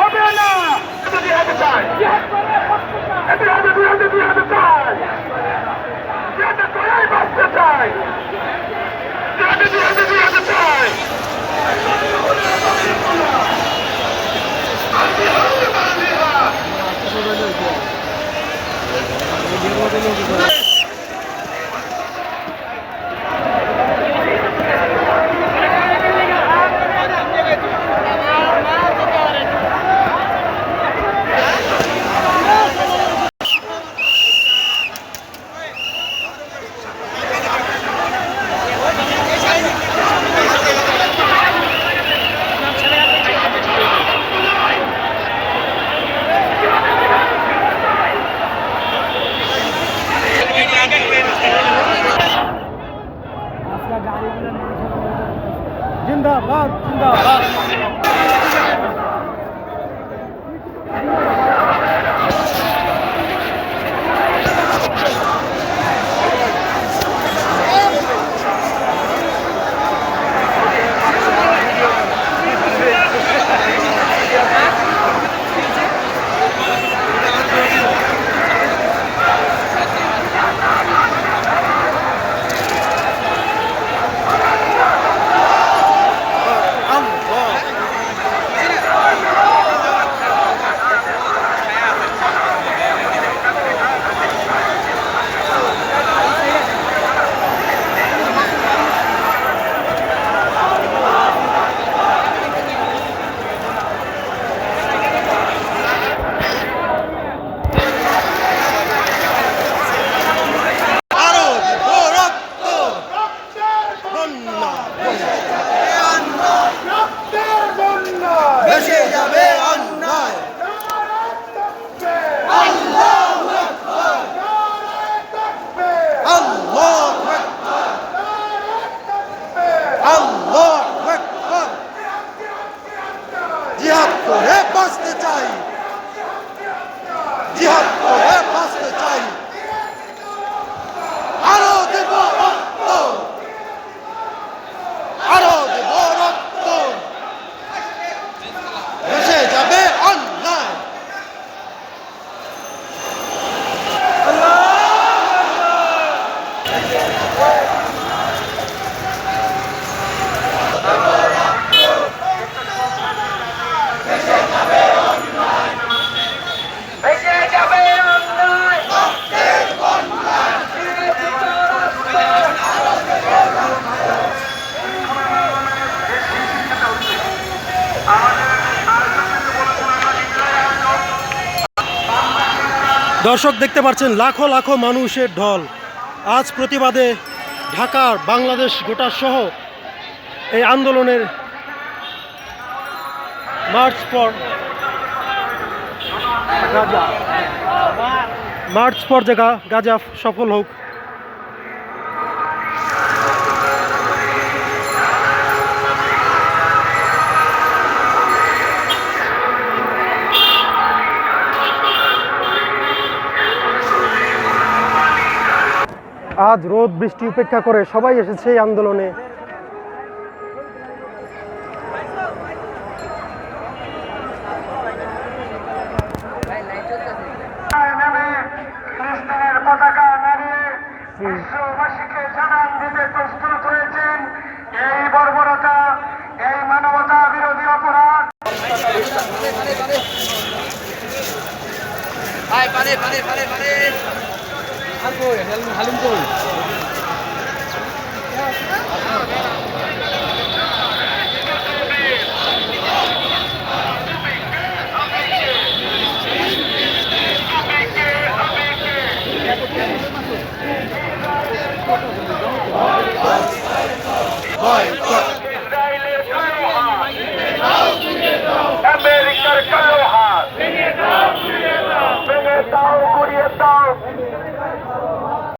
হবে না। জিন্দাবাদ জিন্দাবাদ দর্শক দেখতে পাচ্ছেন, লাখো লাখো মানুষের ঢল। আজ প্রতিবাদে ঢাকার বাংলাদেশ গোটা সহ এই আন্দোলনের মার্চ পর মার্চ পর জায়গা গাজা সফল হোক আজ রোদ বৃষ্টি উপেক্ষা করে সবাই এসেছে এই আন্দোলনে। বিশ্ববাসীকে জানান দিতে প্রস্তুত হয়েছেন এই বর্বরতা এই মানবতা বিরোধী অপরাধ। পানি পানি পানি। কই? হালিম কই?